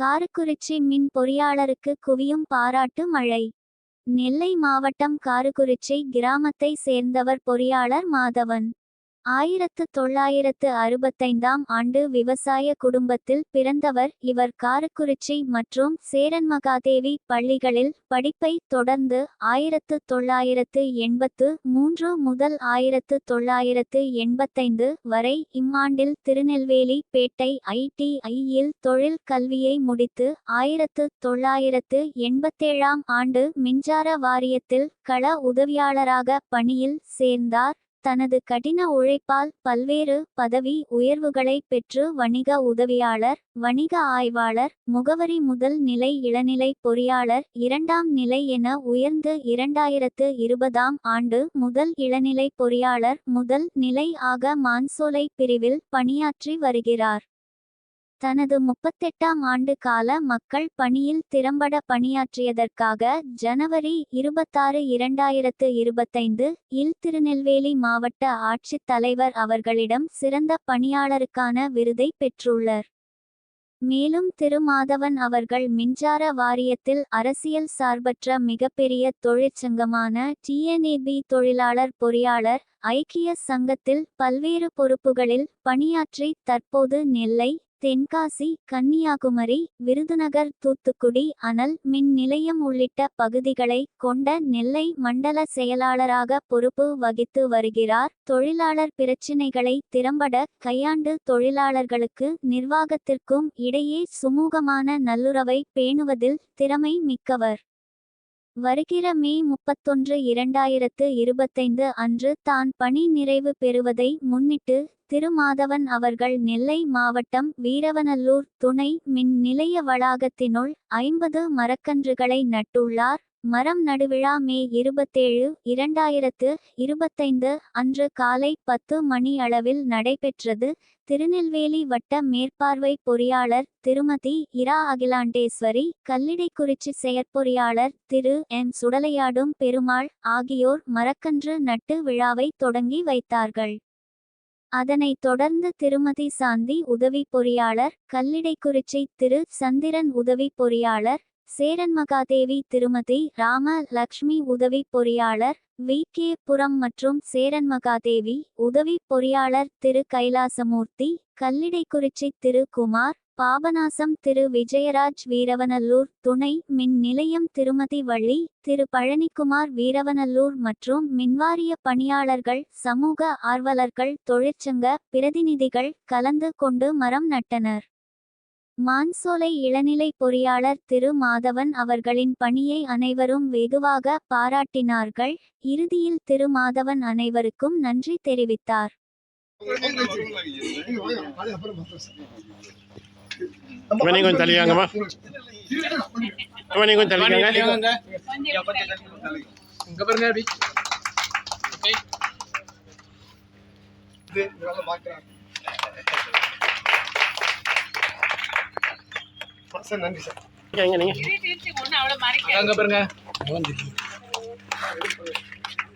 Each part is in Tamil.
காரக்குறிச்சி மின் பொறியாளருக்கு குவியும் பாராட்டு மழை. நெல்லை மாவட்டம் காரக்குறிச்சி கிராமத்தை சேர்ந்தவர் பொறியாளர் மாதவன். ஆயிரத்து தொள்ளாயிரத்து அறுபத்தைந்தாம் ஆண்டு விவசாய குடும்பத்தில் பிறந்தவர் இவர் காரக்குறிச்சி மற்றும் சேரன்மகாதேவி பள்ளிகளில் படிப்பை தொடர்ந்து ஆயிரத்து தொள்ளாயிரத்து எண்பத்து மூன்று முதல் ஆயிரத்து தொள்ளாயிரத்து எண்பத்தைந்து வரை இம்மாண்டில் திருநெல்வேலி பேட்டை ஐடிஐயில் தொழில் கல்வியை முடித்து ஆயிரத்து தொள்ளாயிரத்து எண்பத்தேழாம் ஆண்டு மின்சார வாரியத்தில் கள உதவியாளராக பணியில் சேர்ந்தார். தனது கடின உழைப்பால் பல்வேறு பதவி உயர்வுகளை பெற்று வணிக உதவியாளர் வணிக ஆய்வாளர் முகவரி முதல் நிலை இளநிலை பொறியாளர் இரண்டாம் நிலை என உயர்ந்து இரண்டாயிரத்து இருபதாம் ஆண்டு முதல் இளநிலை பொறியாளர் முதல் நிலை ஆக மான்சோலை பிரிவில் பணியாற்றி வருகிறார். தனது முப்பத்தெட்டாம் ஆண்டு கால மக்கள் பணியில் திறம்பட பணியாற்றியதற்காக ஜனவரி இருபத்தாறு இரண்டாயிரத்து இருபத்தைந்து இல் திருநெல்வேலி மாவட்ட ஆட்சித் தலைவர் அவர்களிடம் சிறந்த பணியாளருக்கான விருதை பெற்றுள்ளார். மேலும் திருமாதவன் அவர்கள் மின்சார வாரியத்தில் அரசியல் சார்பற்ற மிகப்பெரிய தொழிற்சங்கமான டிஎன்ஏபி தொழிலாளர் பொறியாளர் ஐக்கிய சங்கத்தில் பல்வேறு பொறுப்புகளில் பணியாற்றி தற்போது நெல்லை தென்காசி கன்னியாகுமரி விருதுநகர் தூத்துக்குடி அனல் மின் நிலையம் உள்ளிட்ட பகுதிகளை கொண்ட நெல்லை மண்டல செயலாளராக பொறுப்பு வகித்து வருகிறார். தொழிலாளர் பிரச்சினைகளை திறம்பட கையாண்டு தொழிலாளர்களுக்கு நிர்வாகத்திற்கும் இடையே சுமூகமான நல்லுறவை பேணுவதில் திறமை மிக்கவர். வருகிற மே முப்பத்தொன்று இரண்டாயிரத்து இருபத்தைந்து அன்று தான் பணி நிறைவு பெறுவதை முன்னிட்டு திருமாதவன் அவர்கள் நெல்லை மாவட்டம் வீரவநல்லூர் துணை மின் நிலைய வளாகத்தினுள் ஐம்பது மரக்கன்றுகளை நட்டுள்ளார். மரம் நடுவிழா மே இருபத்தேழு இரண்டாயிரத்து இருபத்தைந்து அன்று காலை பத்து மணி அளவில் நடைபெற்றது. திருநெல்வேலி வட்ட மேற்பார்வை பொறியாளர் திருமதி இரா அகிலாண்டேஸ்வரி கல்லிடைக்குறிச்சி செயற்பொறியாளர் திரு எம் சுடலையாடும் பெருமாள் ஆகியோர் மரக்கன்று நட்டு விழாவை தொடங்கி வைத்தார்கள். அதனைத் தொடர்ந்து திருமதி சாந்தி உதவி பொறியாளர் கல்லிடைக்குறிச்சி திரு சந்திரன் உதவி பொறியாளர் சேரன்மகாதேவி திருமதி ராம லக்ஷ்மி உதவி பொறியாளர் வி. கே. புரம் மற்றும் சேரன்மகாதேவி உதவி பொறியாளர் திரு. கைலாசமூர்த்தி கல்லிடைக்குறிச்சி திரு. குமார் பாபநாசம் திரு. விஜயராஜ் வீரவநல்லூர் துணை மின் நிலையம் திருமதி வள்ளி திரு. பழனிக்குமார் வீரவநல்லூர் மற்றும் மின்வாரிய பணியாளர்கள் சமூக ஆர்வலர்கள் தொழிற்சங்க பிரதிநிதிகள் கலந்து கொண்டு மரம் நட்டனர். மான்சோலை இளநிலை பொறியாளர் திரு மாதவன் அவர்களின் பணியை அனைவரும் வெகுவாக பாராட்டினார்கள். இறுதியில் திரு மாதவன் அனைவருக்கும் நன்றி தெரிவித்தார். கொஞ்சம் இங்க பாருங்க அப்படி. சார் நன்றி சார். இங்க நீங்க. அங்க பாருங்க.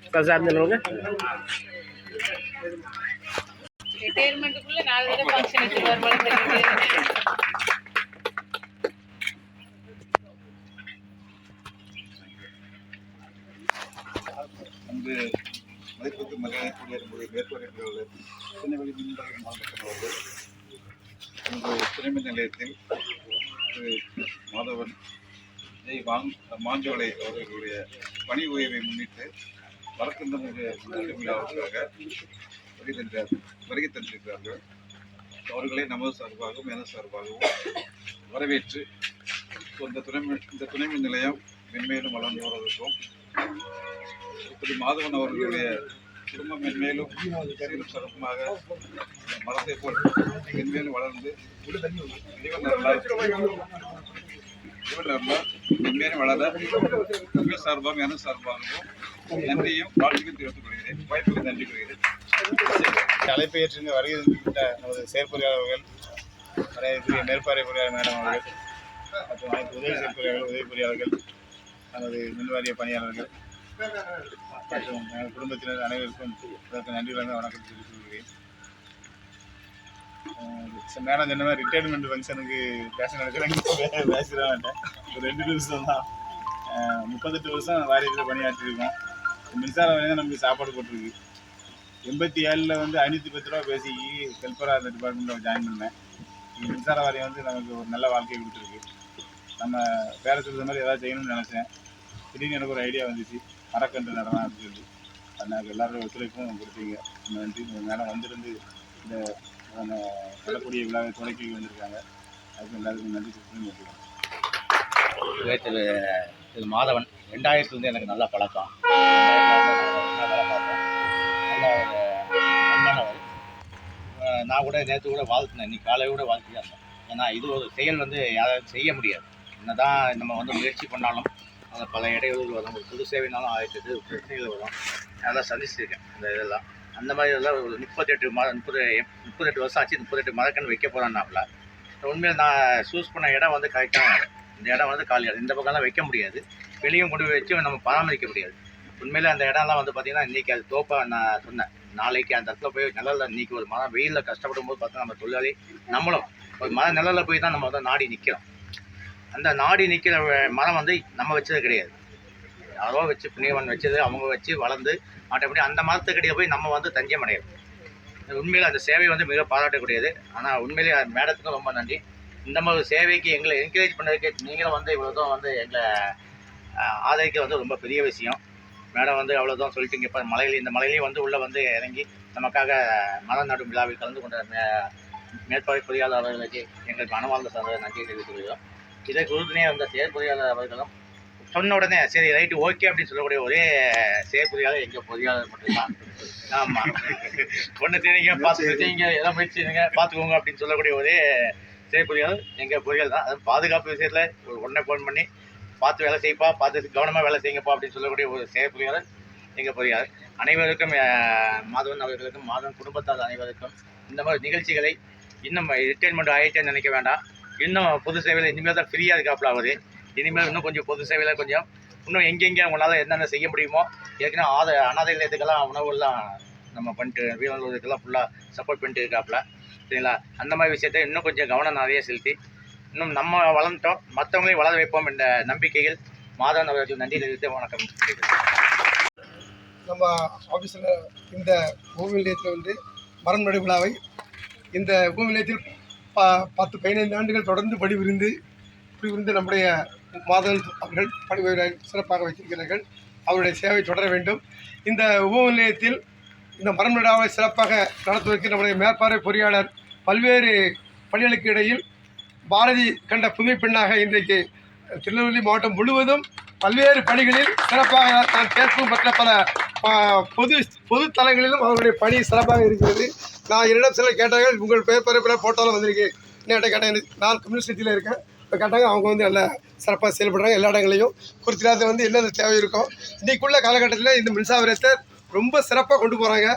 சார் சார் ரிட்டையர்மெண்ட்டுக்குள்ள நாலு தடவை ஃபங்க்ஷன் தெரியுது. அங்கு மதிப்புக்கு மரியாதைக்குரிய நம்முடைய மேற்கொள்கிறார்கள் திருநெல்வேலி துணைமின் நிலையத்தில் திரு மாதவன் ஜெய் வாங் மாஞ்சோலை அவர்களுடைய பணி ஓய்வை முன்னிட்டு மரக்கந்த விழாவுக்காக வருகை தந்தார் வருகை தந்திருக்கிறார்கள். அவர்களை நமது சார்பாகவும் எனது சார்பாகவும் வரவேற்று இந்த துணை இந்த துணைமின் நிலையம் மென்மேலும் வளர்ந்து வருவதற்கும் திரு மாதவன் அவர்களுடைய குடும்பம் மென்மேலும் சீரும் சிறப்புமாக மரத்தை போல் மென்மேலும் வளர்ந்து இறைவன் அருளால் இறைவன் அருளால் மென்மேலும் வளர உங்கள் சார்பாகவும் எனது சார்பாகவும் நன்றியும் வாழ்த்துக்கும் தெரிவித்துக் கொள்கிறேன். வாய்ப்புக்கு நன்றி கொள்கிறேன் அழைப்பை ஏற்றுங்க வருகை தந்துவிட்ட நமது செயற்பொறியாளர்கள் வரையக்கூடிய மேற்பார்வை பொறியாளர் மேடம் அவர்கள் மற்றும் அனைத்து உதவி செயற்பொறியாளர்கள் உதவி பொறியாளர்கள் நமது மின்வாரிய பணியாளர்கள் குடும்பத்தினர் அனைவருக்கும் இதற்கு நன்றி வழங்க வணக்கம் தெரிவித்துக்கொள்கிறேன் மேடம் சொன்ன மாதிரி ரிட்டையர்மெண்ட் ஃபங்க்ஷனுக்கு பேச நடக்கிறேன் பேசிட மாட்டேன். ஒரு ரெண்டு நிமிஷம் தான். முப்பத்தெட்டு வருஷம் வாரியத்தில் பணியாற்றிருக்கோம். மின்சார வாரியம் தான் நமக்கு சாப்பாடு போட்டிருக்கு. எண்பத்தி ஏழில் வந்து ஐநூற்றி பத்து ரூபா பேசி ஹெல்ப்பராக அந்த டிபார்ட்மெண்ட்டில் ஜாயின் பண்ணேன். மின்சார வாரியம் வந்து நமக்கு ஒரு நல்ல வாழ்க்கையை கொடுத்துருக்கு. நம்ம பேர சொல்கிற மாதிரி ஏதாவது செய்யணும்னு நினச்சேன். திடீர்னு எனக்கு ஒரு ஐடியா வந்துச்சு. மரக்கன்று நடலாம் அப்படின்னு சொல்லி. அதனால் எல்லாரோட ஒத்துழைப்பும் கொடுத்தீங்க. நன்றி. மேடம் வந்திருந்து இந்த நம்ம சொல்லக்கூடிய விழாவை தொடக்கி வந்திருக்காங்க. அதுக்கு எல்லாருக்கும் நன்றி சொல்லி திரு திரு மாதவன். ரெண்டாயிரத்துலேருந்து எனக்கு நல்ல பழக்கம். நான் நல்ல ஒரு நான் கூட நேற்று கூட வாழ்த்தினேன். இன்னைக்கு காலையை கூட வாழ்த்தி இருந்தேன். ஏன்னா இது ஒரு செயல் வந்து யாராவது செய்ய முடியாது. என்னதான் நம்ம வந்து முயற்சி பண்ணாலும் அந்த பல இடையூறுகள் வரும். ஒரு புது சேவைனாலும் ஆயிரத்தி எட்டு பிரச்சனைகள் வரும். அதெல்லாம் சந்திச்சிருக்கேன் அந்த இதெல்லாம். அந்த மாதிரி இதெல்லாம் ஒரு முப்பத்தெட்டு மரம் முப்பது முப்பத்தெட்டு வருஷம் ஆச்சு. முப்பத்தெட்டு மரக்கன்று வைக்க போகிறான்னாப்புல உண்மையில் நான் சூஸ் பண்ண இடம் வந்து கரெக்டான இடம். இந்த இடம் வந்து காலியாக இந்த பக்கம்லாம் வைக்க முடியாது. வெளியும் கொண்டு போய் வச்சு நம்ம பராமரிக்க முடியாது. உண்மையிலே அந்த இடம்லாம் வந்து பார்த்தீங்கன்னா இன்றைக்கி அது தோப்பாக நான் சொன்னேன். நாளைக்கு அந்த இடத்துல போய் நிழலில் இன்றைக்கி ஒரு மரம் வெயிலில் கஷ்டப்படும் போது பார்த்தா நம்ம தொழிலாளி நம்மளும் ஒரு மர நிழலில் போய் தான் நம்ம வந்து நாடி நிற்கிறோம் அந்த நாடி நிற்கிற மரம் வந்து நம்ம வச்சது கிடையாது. யாரோ வச்சு புண்ணியவன் வச்சது அவங்க வச்சு வளர்ந்து ஆட்டோமேட்டிக் அந்த மரத்துக்கிட்டே போய் நம்ம வந்து தஞ்சம் அடையாது உண்மையில் அந்த சேவை வந்து மிக பாராட்டக்கூடியது. ஆனால் உண்மையிலேயே மேடத்துக்கும் ரொம்ப நன்றி. இந்த மாதிரி சேவைக்கு எங்களை என்கரேஜ் பண்ணதுக்கு நீங்களும் வந்து இவ்வளோ தூரம் வந்து எங்களை ஆதரிக்க வந்து ரொம்ப பெரிய விஷயம். மேடம் வந்து அவ்வளோ தூரம் சொல்லிட்டீங்க இப்போ மலையில இந்த மலையிலையும் வந்து உள்ளே வந்து இறங்கி நமக்காக மரம் நடும் விழாவில் கலந்து கொண்ட மே- மேற்பார்வை பொறியாளர்களுக்கு எங்களுக்கு மனவாழ்ந்த சார்ந்த நன்றியை தெரிவித்துக் கொள்கிறோம். இதற்கு உறுதுணையாக வந்த செயற்பொறியாளர் அவர்களும் சொன்ன உடனே சரி ரைட்டு ஓகே அப்படின்னு சொல்லக்கூடிய ஒரே செயற்பொறியாளர் எங்கள் பொறியாளர் மட்டும்தான். ஆமாம் ஒன்று தெரியுங்க பார்த்து செய்யுங்க எதாவது முயற்சி செய்யுங்க பார்த்துக்கோங்க அப்படின்னு சொல்லக்கூடிய ஒரே செயற்பொறியாளர் எங்கள் பொறியாளர் தான் அது பாதுகாப்பு விஷயத்தில் ஒரு உடனே ஃபோன் பண்ணி பார்த்து வேலை செய்ப்பா பார்த்து கவனமாக வேலை செய்யுங்கப்பா அப்படின்னு சொல்லக்கூடிய ஒரு செயற்பொறியாளர் எங்கள் பொறியாளர். அனைவருக்கும் மாதவன் அவர்களுக்கும் மாதவன் குடும்பத்தார் அனைவருக்கும் இந்த மாதிரி நிகழ்ச்சிகளை இன்னும் ரிட்டைர்மெண்ட் ஆகிட்டேன்னு நினைக்க வேண்டாம். இன்னும் பொது சேவையில் இனிமேல் தான் ஃப்ரீயாக இருக்காப்புல அவர். இனிமேல் இன்னும் கொஞ்சம் பொது சேவையில் கொஞ்சம் இன்னும் எங்கெங்கே அவங்களால என்னென்ன செய்ய முடியுமோ ஏற்கனவே ஆத அனாதை நிலையத்துக்கெல்லாம் உணவுலாம் நம்ம பண்ணிட்டு வீரர்களுக்கெல்லாம் ஃபுல்லாக சப்போர்ட் பண்ணிட்டு இருக்காப்புல. சரிங்களா? அந்த மாதிரி விஷயத்த இன்னும் கொஞ்சம் கவனம் நிறைய செலுத்தி இன்னும் நம்ம வளர்ந்துட்டோம் மற்றவங்களையும் வளர வைப்போம் என்ற நம்பிக்கையில் மாதவன் அவர்களுக்கு நன்றி தெரிவித்து வணக்கம். நம்ம ஆஃபீஸில் இந்த பூமி நிலையத்தில் வந்து மரம் விழாவை இந்த பூமி நிலையத்தில் ப பத்து பதினைந்து ஆண்டுகள் தொடர்ந்து பணிபுரிந்து பணிபுரிந்து நம்முடைய மாதவன் அவர்கள் பணிபுரிய சிறப்பாக வைத்திருக்கிறார்கள். அவருடைய சேவை தொடர வேண்டும். இந்த உப நிலையத்தில் இந்த மரம் விழாவை சிறப்பாக நடத்துவதற்கு நம்முடைய மேற்பார்வை பொறியாளர் பல்வேறு பணிகளுக்கு இடையில் பாரதி கண்ட புதுமை பெண்ணாக இன்றைக்கு திருநெல்வேலி மாவட்டம் முழுவதும் பல்வேறு பணிகளில் சிறப்பாக நான் கேட்கும் பெற்ற பல பொது பொது தலங்களிலும் அவர்களுடைய பணி சிறப்பாக இருக்கிறது. நான் என்னிடம் சில கேட்டார்கள் உங்கள் பேர் பரப்பில் போட்டாலும் வந்திருக்கு. என்ன கேட்டாங்க நான் கம்யூனிஸ்டியில் இருக்கேன். இப்போ கேட்டாங்க அவங்க வந்து நல்லா சிறப்பாக செயல்படுறாங்க எல்லா இடங்களையும். குறித்திராத வந்து என்னென்ன தேவை இருக்கும் இன்றைக்குள்ள காலகட்டத்தில் இந்த மின்சாரத்தை ரொம்ப சிறப்பாக கொண்டு போகிறாங்க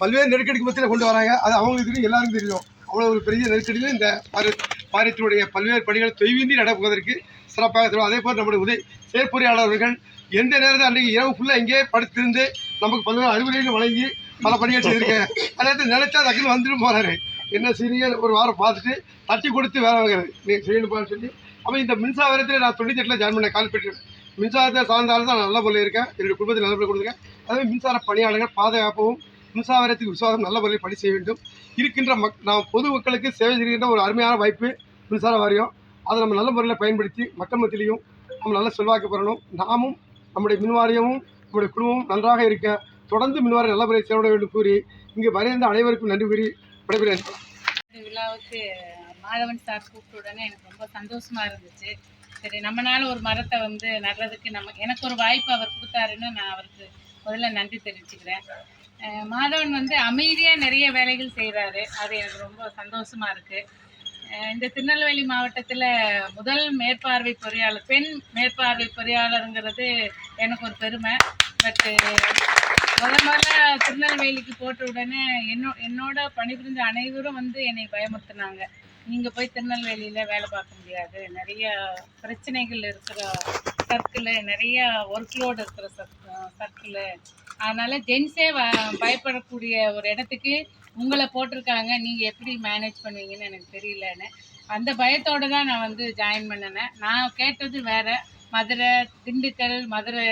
பல்வேறு நெருக்கடிக்கு மத்தியில் கொண்டு வராங்க. அது அவங்களுக்கு தெரியும் எல்லாருக்கும் தெரியும். அவ்வளோ ஒரு பெரிய நெருக்கடியில் இந்த பாரி பாரியத்தினுடைய பல்வேறு பணிகள் தொய்வின்றி நடப்பதற்கு சிறப்பாக தரும் அதே போல் நம்முடைய உதவி செயற்பொறியாளர்கள் எந்த நேரத்தில் அன்றைக்கு இரவு ஃபுல்லாக இங்கே படுத்திருந்து நமக்கு பல்வேறு அறிவுரைகள் வழங்கி பல பணிகள் செய்திருக்கேன். அதே நினைச்சா டக்குன்னு வந்துட்டு போகிறாரு என்ன செய்றீங்க? ஒரு வாரம் பார்த்துட்டு தட்டி கொடுத்து வேலை வாங்குறது. நீ செய்யணுப்பான்னு சொல்லி. அப்போ இந்த மின்சாரத்தில் நான் தொண்ணூற்றி எட்டில் ஜாயின் பண்ணேன் கால்பெட்டு மின்சாரத்தை சார்ந்தாலும் தான் நல்ல பொருள் இருக்கேன். என்னுடைய குடும்பத்தில் நல்ல முறையில் கொடுத்துருக்கேன். அதே மின்சார பணியாளர்கள் பாதுகாப்பவும் மின்சாரத்துக்கு விசுவாசம் நல்ல முறையில் பணி செய்ய வேண்டும். இருக்கின்ற மக் நாம் பொது மக்களுக்கு சேவை செய்கின்ற ஒரு அருமையான வாய்ப்பு மின்சார வாரியம். அதை நம்ம நல்ல முறையில் பயன்படுத்தி மக்கள் மத்தியிலையும் நம்ம நல்ல செல்வாக்கு பெறணும். நாமும் நம்முடைய மின்வாரியமும் நம்முடைய குழுவும் நன்றாக இருக்க தொடர்ந்து மின்வாரியம் நல்ல முறையில் செயல்பட வேண்டும் கூறி இங்கு வரைந்த அனைவருக்கும் நன்றி கூறி விடைபெறேன் விழாவுக்கு மாதவன் சார் கூப்பிட்ட உடனே எனக்கு ரொம்ப சந்தோஷமா இருந்துச்சு. சரி நம்மளால ஒரு மரத்தை வந்து நடுறதுக்கு நம்ம எனக்கு ஒரு வாய்ப்பு அவர் கொடுத்தாருன்னு நான் அவருக்கு முதல்ல நன்றி தெரிவிச்சுக்கிறேன். மாதவன் வந்து அமைதியாக நிறைய வேலைகள் செய்கிறாரு அது எனக்கு ரொம்ப சந்தோஷமா இருக்குது இந்த திருநெல்வேலி மாவட்டத்தில் முதல் மேற்பார்வை பொறியாளர் பெண் மேற்பார்வை பொறியாளருங்கிறது எனக்கு ஒரு பெருமை. பட்டு முதல் முதல்ல திருநெல்வேலிக்கு போட்ட உடனே என்னோ என்னோட பணிபுரிந்த அனைவரும் வந்து என்னை பயமுறுத்தினாங்க. நீங்கள் போய் திருநெல்வேலியில் வேலை பார்க்க முடியாது. நிறைய பிரச்சனைகள் இருக்கிற சர்க்கிள் நிறைய ஒர்க் லோடு இருக்கிற சர்க்கிள். அதனால் ஜென்ஸே பயப்படக்கூடிய ஒரு இடத்துக்கு உங்களை போட்டிருக்காங்க. நீங்கள் எப்படி மேனேஜ் பண்ணுவீங்கன்னு எனக்கு தெரியலன்னு. அந்த பயத்தோட தான் நான் வந்து ஜாயின் பண்ணினேன் நான் கேட்டது வேற. மதுரை திண்டுக்கல் மதுரை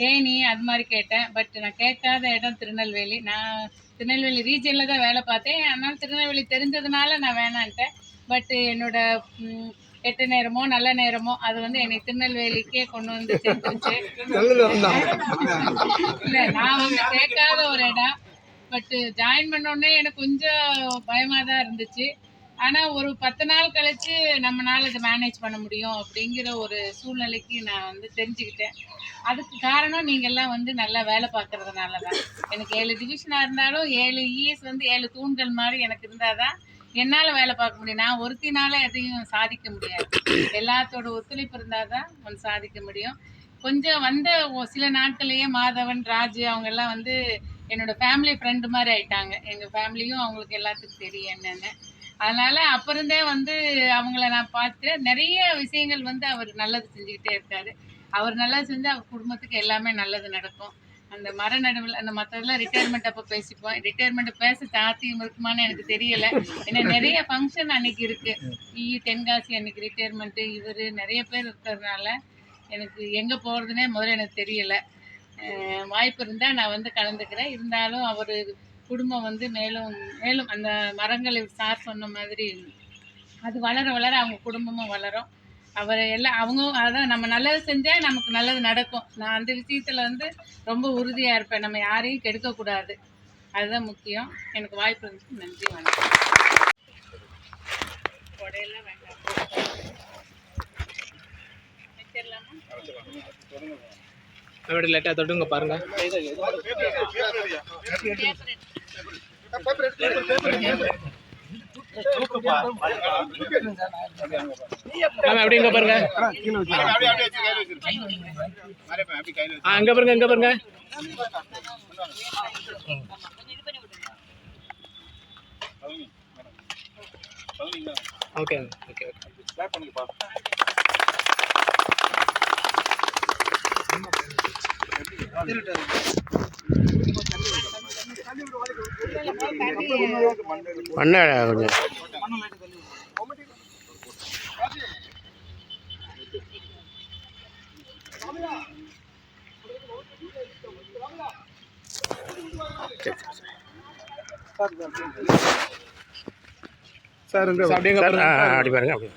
தேனி அது மாதிரி கேட்டேன். பட் நான் கேட்காத இடம் திருநெல்வேலி. நான் திருநெல்வேலி ரீஜனில் தான் வேலை பார்த்தேன். ஆனால் திருநெல்வேலி தெரிஞ்சதுனால நான் வேணான்ட்டேன். பட் என்னோட ம், கெட்ட நேரமோ நல்ல நேரமோ அது வந்து என்னை திருநெல்வேலிக்கே கொண்டு வந்து சேர்த்துச்சு. இல்லை நான் வந்து கேட்காத ஒரு இடம். பட் ஜாயின் பண்ணோடனே எனக்கு கொஞ்சம் பயமாக தான் இருந்துச்சு. ஆனால் ஒரு பத்து நாள் கழித்து நம்மளால் இதை மேனேஜ் பண்ண முடியும் அப்படிங்கிற ஒரு சூழ்நிலைக்கு நான் வந்து தெரிஞ்சுக்கிட்டேன். அதுக்கு காரணம் நீங்கள்லாம் வந்து நல்லா வேலை பார்க்கறதுனால தான். எனக்கு ஏழு டிவிஷனாக இருந்தாலும் ஏழு இஎஸ் வந்து ஏழு தூண்கள் மாதிரி எனக்கு இருந்தால் தான் என்னால் வேலை பார்க்க முடியும். நான் ஒருத்தினால எதையும் சாதிக்க முடியாது. எல்லாத்தோட ஒத்துழைப்பு இருந்தால் தான் ஒன்று சாதிக்க முடியும். கொஞ்சம் வந்த சில நாட்கள்லேயே மாதவன் ராஜு அவங்கெல்லாம் வந்து என்னோட ஃபேமிலி ஃப்ரெண்டு மாதிரி ஆயிட்டாங்க. எங்கள் ஃபேமிலியும் அவங்களுக்கு எல்லாத்துக்கும் தெரியும் என்னென்னு. அதனால அப்புறந்தே வந்து அவங்கள நான் பார்த்து நிறைய விஷயங்கள் வந்து அவர் நல்லது செஞ்சுக்கிட்டே இருக்காரு. அவர் நல்லா செஞ்சு அவர் குடும்பத்துக்கு எல்லாமே நல்லது நடக்கும். அந்த மர நடுவில் அந்த மற்றதெல்லாம் ரிட்டையர்மெண்ட் அப்போ பேசிப்போம். ரிட்டையர்மெண்ட் பேச சாத்தியம் இருக்குமான்னு எனக்கு தெரியல. ஏன்னா நிறைய ஃபங்க்ஷன் அன்னைக்கு இருக்கு. இ தென்காசி அன்னைக்கு ரிட்டையர்மெண்ட்டு இவர் நிறைய பேர் இருக்கிறதுனால எனக்கு எங்கே போகிறதுனே முதல்ல எனக்கு தெரியலை. வாய்ப்பு இருந்தால் நான் வந்து கலந்துக்கிறேன். இருந்தாலும் அவர் குடும்பம் வந்து மேலும் மேலும் அந்த மரங்களை சார் சொன்ன மாதிரி அது வளர வளர அவங்க குடும்பமும் வளரும். அவர் எல்லாம் அவங்க அதான் நம்ம நல்லது செஞ்சால் நமக்கு நல்லது நடக்கும். நான் அந்த விஷயத்தில் வந்து ரொம்ப உறுதியாக இருப்பேன். நம்ம யாரையும் கெடுக்கக்கூடாது அதுதான் முக்கியம். எனக்கு வாய்ப்பு இருந்துச்சு. நன்றி வணக்கம். வேண்டாம். வச்சிடலாமா? அப்படி லைட்டாக தொட்டுங்க பாருங்க. ஆமா அப்படி இங்க பாருங்க. ஆ பாருங்க பாருங்க. ஓகே ஓகே ஓகே பண்ண கொஞ்சம். சார் அப்படியே அப்படி பாருங்க. அப்படி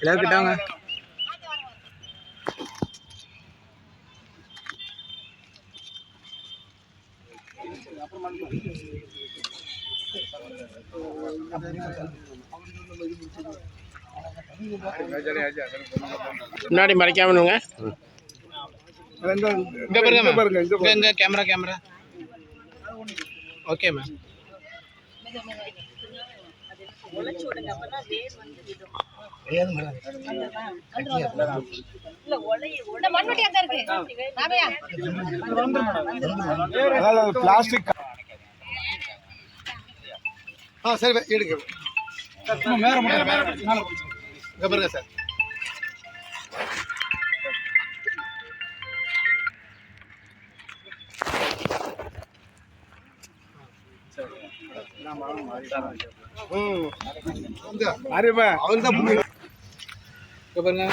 எல்லாரும் கிட்டாங்க. முன்னாடி மறைக்காமனுங்க. இங்க பாருங்க பாருங்க இங்க இங்க இங்க camera camera okay ma'am plastic. ஆ சரி வை, எடுங்க இங்க பாருங்க சார். அறிவா அவன் தான் பாருங்க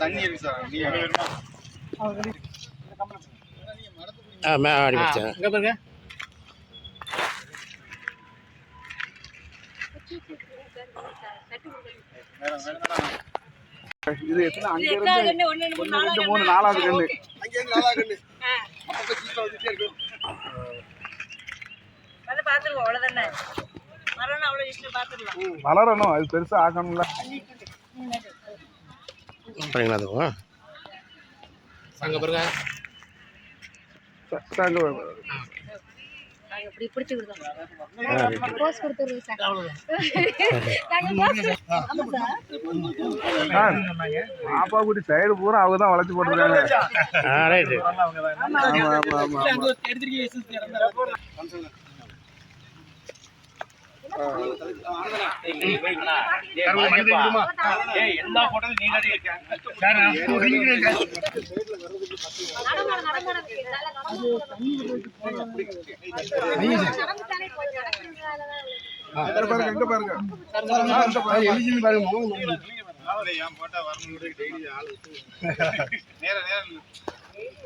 தண்ணி இருக்கு சார் நீ ஆ மே அப்படி ஆ, படிச்சேன் இங்க பாருங்க இது எத்தனை அங்க இருந்து மூணு நாலாவது கண்ணு. அங்க நாலாவது கண்ணு. வளரணும் அது பெருசா ஆகணும்ல. பண்ணீங்களா அதுவும் அங்க பாருங்க. இப்படி பிடிச்சி கொடுத்தோம். போஸ் கொடுத்துருவோம் சார். பாப்பா குட்டி சைடு பூரா அவங்க தான் வளைச்சு போட்டுருக்காங்க. ஆ ஆமா எல்லா போட்டோலும் நீங்க தான் பாருங்க. பாருங்க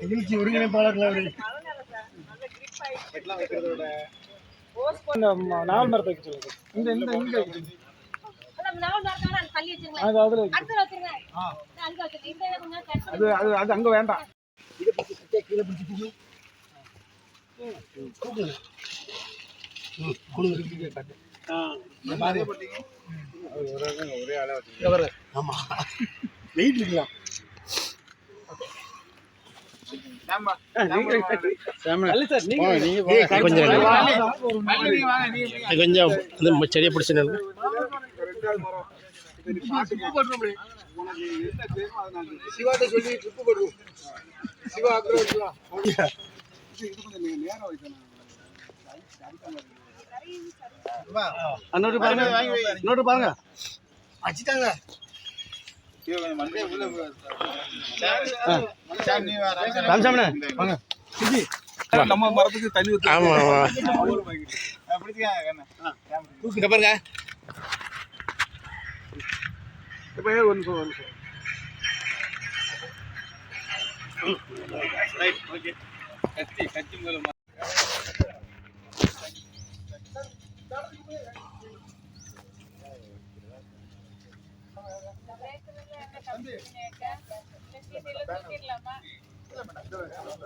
நிகழ்ச்சி ஒருங்கிணைப்பாளர்கள் வைக்கிறதோட நாவல் மரத்தை வைக்க சொல்லுங்க இந்த இந்த இங்க அது இந்த கட் அது அது அது அங்க வேண்டாம். ஒரே ஆளா வெயிட் இருக்கலாம் கொஞ்சம் கொஞ்சம் செடியை பிடிச்சி சிவாட்ட சொல்லி ட்ரிப்பு போடுவோம் சிவா அக்ரோட்லாம் நோட்டு பாருங்க. நோட்டு பாருங்க. வச்சுட்டாங்க மண்டே உள்ள சார் நீ வா ராமசாமி வாங்க. நம்ம மரத்துக்கு தண்ணி ஆமாம் பிடிச்சிக்காங்க இங்க பாருங்க. இப்போ ஒரு நிமிஷம் ஒரு நிமிஷம் ரைட் ஓகே கத்தி கத்தி மூலமா.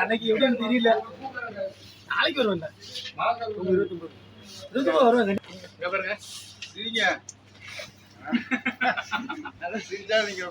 அன்னைக்கு எப்படின்னு தெரியல. நாளைக்கு வருவேன் இருபத்தொன்பது இருபத்தொன்பது வருவேன் சிரிங்க. சிரிச்சா நீங்க